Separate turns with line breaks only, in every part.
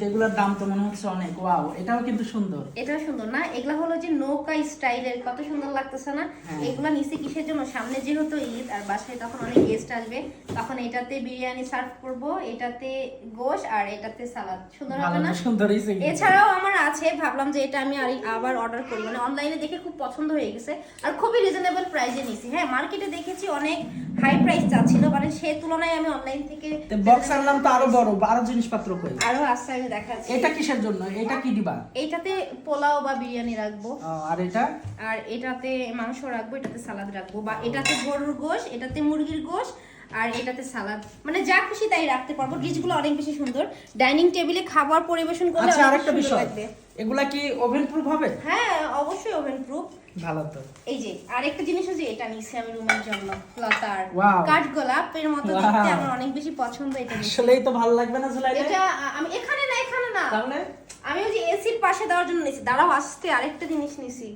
এগুলোর দাম তো মনে হচ্ছে অনেক। ওয়াও এটাও কিন্তু সুন্দর।
এটাও সুন্দর না? এগুলা হলো যে নৌকা স্টাইলের কত সুন্দর লাগতেছে না?
হ্যাঁ।
এগুলা নিচে কিসের জন্য? সামনে যেহেতু ঈদ আর বাসায় তখন অনেক গেস্ট আসবে তখন এটাতে বিরিয়ানি সার্ভ করব এটাতে গোশ আর এটাতে সালাদ। সুন্দর হবে না?
সুন্দর
এছাড়াও আমার আছে ভাবলাম যে এটা আমি আর- আবার অর্ডার করি। মানে অনলাইনে দেখে খুব পছন্দ হয়ে গেছে। আর খুবই রিজনেবল প্রাইসে নিছি হ্যাঁ মার্কেটে দেখেছি অনেক হাই প্রাইস চাচ্ছিল মানে সে তুলনায় আমি অনলাইন থেকে
বক্স আনলাম তো আরও বড় আরও জিনিসপত্র কই?
আরও আছে আমি দেখাচ্ছি।
এটা কিসের জন্য? এটা কি দিবা?
এইটাতে পোলাও বা বিরিয়ানি রাখব।
আর এটা?
আর এটাতে মাংস রাখব এটাতে সালাদ রাখব বা এটাতে গরুর গোশ এটাতে মুরগির গোশ আর এটাতে সালাদ। মানে যা খুশি তাই রাখতে পারব। ডিশগুলো অনেক বেশি সুন্দর। ডাইনিং টেবিলে খাবার পরিবেশন করলে
আচ্ছা আরেকটা বিষয়। এগুলা কি ওভেন প্রুফ হবে?
হ্যাঁ অবশ্যই ওভেন প্রুফ
ভালো তো।
এই যে আরেকটা জিনিস হচ্ছে এটা নিছি আমি রুমের জন্য। লতার. কাঠ গোলাপের মতো. দেখতে আমার অনেক বেশি পছন্দ এটা
আসলেই তো ভালো লাগবে না ঝুলাইলে?
এটা আমি এখানে না এখানে না।
তাহলে?
আমি ওই যে এসির পাশে দেওয়ার জন্য নিছি দাঁড়াও আসতে আরেকটা জিনিস নিছি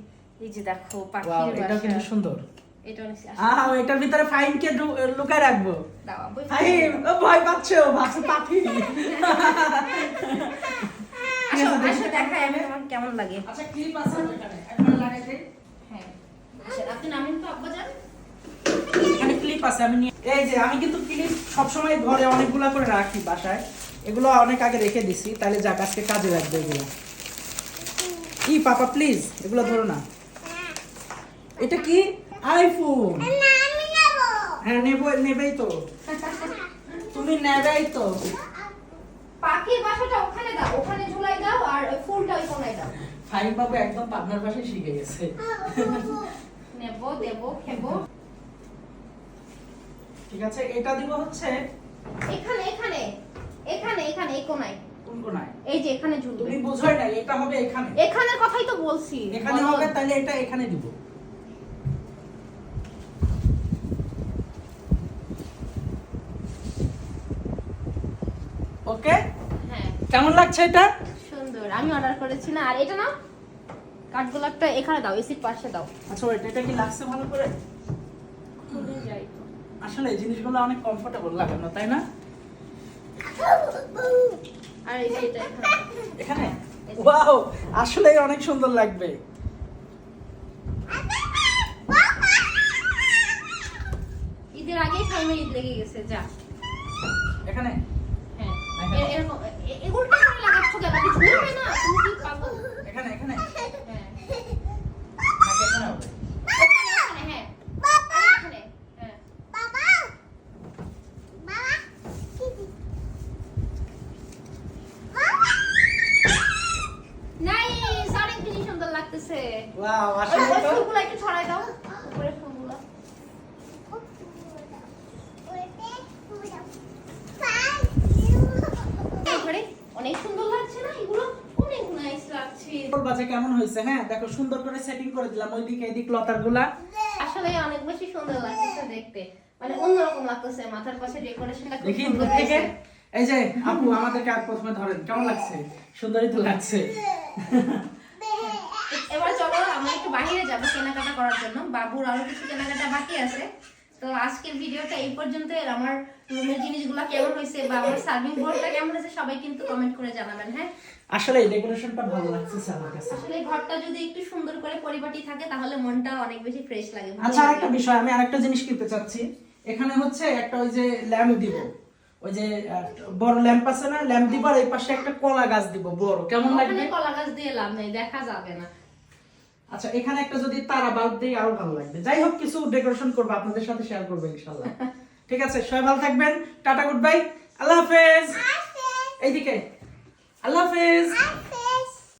এই যে দেখো পাখির
এটাও কিন্তু সুন্দর। আহা এটার ভিতরে ফাইন কে ঢু- লুকায় রাখব। ফাইন ও ভয় পাচ্ছে ও ভাবছে পাখি।
কেমন লাগে।
আচ্ছা ক্লিপ আছে একবার লাগাই
হ্যাঁ। আপনি নামেন তো আব্বা যান।
এখানে ক্লিপ আছে আমি এই যে আমি কিন্তু ক্লিপ সবসময় ঘরে অনেকগুলা করে রাখি বাসায়। এগুলো অনেক আগে রেখে দিছি তাহলে যাক আজকে কাজে লাগবে এগুলো। ই পাপা প্লিজ এগুলো ধরো না। এটা কি? আইফোন হ্যাঁ নেব নেবেই তো। তুমি নেবেই তো।
পাখির বাসাটা ওখানে দাও ওখানে ঝুলাই দাও আর ওই ফুলটা ওই কোনায় দাও।
ফাইন বাবু একদম পাবনার পাশে শিখে গেছে।
নেব দেব খেব।
ঠিক আছে এটা দিব হচ্ছে
এখানে এখানে এখানে এখানে এই কোনায়।
কোন কোনায়?
এই যে এখানে ঝুলবে।
তুমি বোঝোই না এটা হবে এখানে।
এখানের কথাই তো বলছি।
এখানে হবে তাহলে এটা এখানে দিব। ওকে?
হ্যাঁ।
কেমন লাগছে এটা?
সুন্দর আমি অর্ডার করেছি না। আর এটা না কাঠগোলাপটা এখানে দাও এসির পাশে দাও।
আচ্ছা ওইটা এটা কি লাগছে ভালো করে?
খুলে যাই
আসলে এই জিনিসগুলো অনেক কমফোর্টেবল লাগানো তাই না?
আর এই এটা এখানে।
ওয়াও আসলেই অনেক সুন্দর লাগবে।
ঈদের আগেই টাইমে ঈদ লেগে গেছে যা।
এখানে।
এ- এরকম এ- এগুলোটা করে লাগাচ্ছ কেন কি ঝুলবে না তুমি কি পাগল
এখানে এখানে
হ্যাঁ
নাকি এখানে হবে
এখানে, এখানে, হ্যাঁ আর এখানে, হ্যাঁ। Nice, অনেক বেশি সুন্দর লাগতেছে।
ওয়াও আসলে তো
একটু ছড়াই দাও উপরে ফুলগুলো এবারে অনেক সুন্দর লাগছে না এগুলো অনেক নাইস লাগছে
কেমন হয়েছে হ্যাঁ? দেখো সুন্দর করে সেটিং করে দিলাম ওইদিকে এদিক লতারগুলা।
আসলে অনেক বেশি সুন্দর লাগতেছে দেখতে। মানে অন্যরকম লাগতেছে মাথার পাশে ডেকোরেশনটা খুব সুন্দর হয়েছে।
এই যে আপু আমাদেরকে আর প্রথমে ধরেন কেমন লাগছে? সুন্দরই তো লাগছে।
এবার চলো আমরা একটু বাইরে যাব কেনাকাটা করার জন্য। বাবুর আরও কিছু কেনাকাটা বাকি আছে। তো আজকের ভিডিওটা এই পর্যন্ত আর আমার রুমের জিনিসগুলো কেমন হয়েছে বা আমার সার্ভিং বোর্ডটা কেমন হয়েছে সবাই কিন্তু কমেন্ট করে জানাবেন হ্যাঁ?
আসলে এই ডেকোরেশনটা ভালো লাগছে আমার কাছে।
আসলে ঘরটা যদি একটু সুন্দর করে পরিপাটি থাকে তাহলে মনটা অনেক বেশি ফ্রেশ লাগে
আচ্ছা আরেকটা বিষয় আমি আরেকটা জিনিস কিনতে চাচ্ছি। এখানে হচ্ছে একটা ওই যে ল্যাম্প দিব। ওই যে বড় ল্যাম্প আছে না? ল্যাম্প দিব আর এই পাশে একটা কলা গাছ দিব বড়। কেমন লাগবে?
কলা গাছ দিয়ে লাভ নেই দেখা যাবে না।
আচ্ছা এখানে একটা যদি তারা বাদ দিই আরও ভালো লাগবে। যাই হোক কিছু ডেকোরেশন করব আপনাদের সাথে শেয়ার করব ইনশাল্লাহ। ঠিক আছে সবাই ভালো থাকবেন। টাটা গুড বাই আল্লাহ হাফেজ। এইদিকে। আল্লাহ হাফেজ।